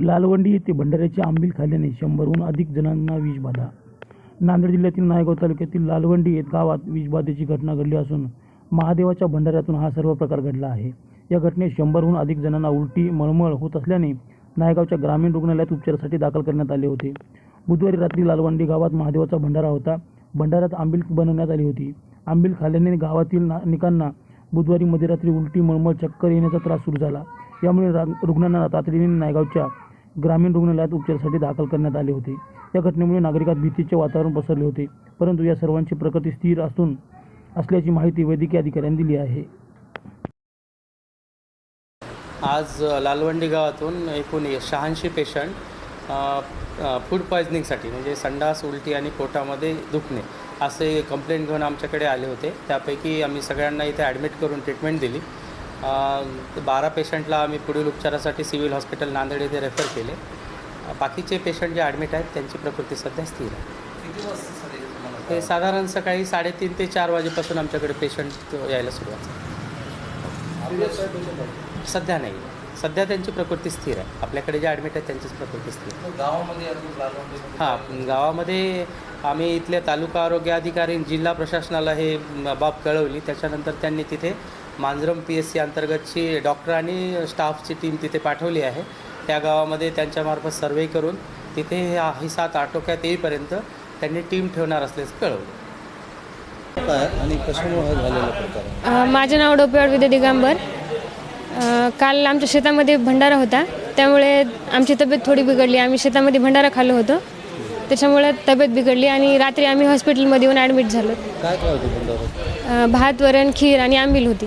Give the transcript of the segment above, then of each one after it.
लालवंडी येथे भंडाऱ्याचे आंबील खाल्ल्याने शंभरहून अधिक जणांना विषबाधा नांदेड जिल्ह्यातील नायगाव तालुक्यातील लालवंडी येत गावात विषबाधेची घटना घडली असून महादेवाच्या भंडाऱ्यातून हा सर्व प्रकार घडला आहे. या घटनेत शंभरहून अधिक जणांना उलटी मळमळ होत असल्याने नायगावच्या ग्रामीण रुग्णालयात उपचारासाठी दाखल करण्यात आले होते. बुधवारी रात्री लालवंडी गावात महादेवाचा भंडारा होता. भंडाऱ्यात आंबील बनवण्यात आली होती. आंबील खाल्ल्याने गावातील नागरिकांना बुधवारी मध्यरात्री उलटी मळमळ चक्कर येण्याचा त्रास सुरू झाला. यामुळे रा रुग्णांना तातडीने नायगावच्या ग्रामीण रुग्णालयात उपचारासाठी दाखल करण्यात आले होते. या घटनेमुळे नागरिकात भीतीचे वातावरण पसरले होते. परंतु या सर्वांची प्रकृती स्थिर असून असल्याची माहिती वैद्यकीय अधिकाऱ्यांनी दिली आहे. आज लालवंडी गावातून एकूण शहाऐंशी पेशंट फूड पॉयझनिंगसाठी म्हणजे संडास उलटी आणि पोटामध्ये दुखणे असे कंप्लेंट घेऊन आमच्याकडे आले होते. त्यापैकी आम्ही सगळ्यांना इथे ॲडमिट करून ट्रीटमेंट दिली. बारा पेशंटला आम्ही पुढील उपचारासाठी सिव्हिल हॉस्पिटल नांदेड येथे रेफर केले. बाकीचे पेशंट जे ॲडमिट आहेत त्यांची प्रकृती सध्या स्थिर आहे. ते साधारण सकाळी साडेतीन ते चार वाजेपासून आमच्याकडे पेशंट यायला सुरुवात. सध्या नाही. सध्या त्यांची प्रकृती स्थिर आहे. आपल्याकडे जे ॲडमिट आहेत त्यांचीच प्रकृती स्थिर आहे. गावामध्ये हां गावामध्ये आम्ही इथल्या तालुका आरोग्य अधिकारी जिल्हा प्रशासनाला हे बाब कळवली. त्याच्यानंतर त्यांनी तिथे मांजरम पी एस सी अंतर्गतची डॉक्टर आणि स्टाफची टीम तिथे पाठवली आहे. त्या गावामध्ये त्यांच्यामार्फत सर्वे करून तिथे हे ही सात आटोक्यात येईपर्यंत त्यांनी टीम ठेवणार असल्याचं कळवलं. आणि हा माझे नाव डोपेवाड विद्या दिगंबर. काल आमच्या शेतामध्ये भंडारा होता. त्यामुळे आमची तब्येत थोडी बिघडली. आम्ही शेतामध्ये भंडारा खाल्लो होतो. त्याच्यामुळे तब्येत बिघडली आणि रात्री आम्ही हॉस्पिटलमध्ये येऊन ॲडमिट झालो. काय काय होतं भंडारात अ, भात वरण खीर आणि आंबील होती.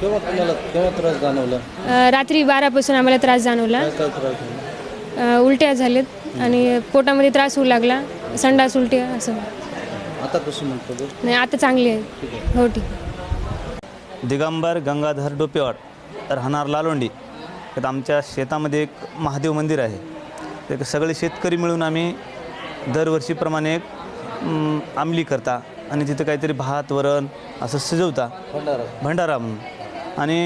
केव्हा तुम्हाला केव्हा त्रास जाणवला? अ, रात्री बारापासून आम्हाला त्रास जाणवला. काय काय त्रास झाला? अ, उलट्या झालेत आणि पोटामध्ये त्रास होऊ लागला संडास उलट्या असं. आता कशी म्हणतो बघ नाही आता चांगली आहे. हो ठीक. आहे. दिगंबर गंगाधर डोपेवाड राहणार लालवंडी तर आमच्या शेतामध्ये एक महादेव मंदिर आहे. ते सगळे शेतकरी मिळून आम्ही दरवर्षीप्रमाणे एक अं, आमली करता. आणि तिथे काहीतरी भात वरण असं शिजवता भंडारा. भंडारा म्हणून. आणि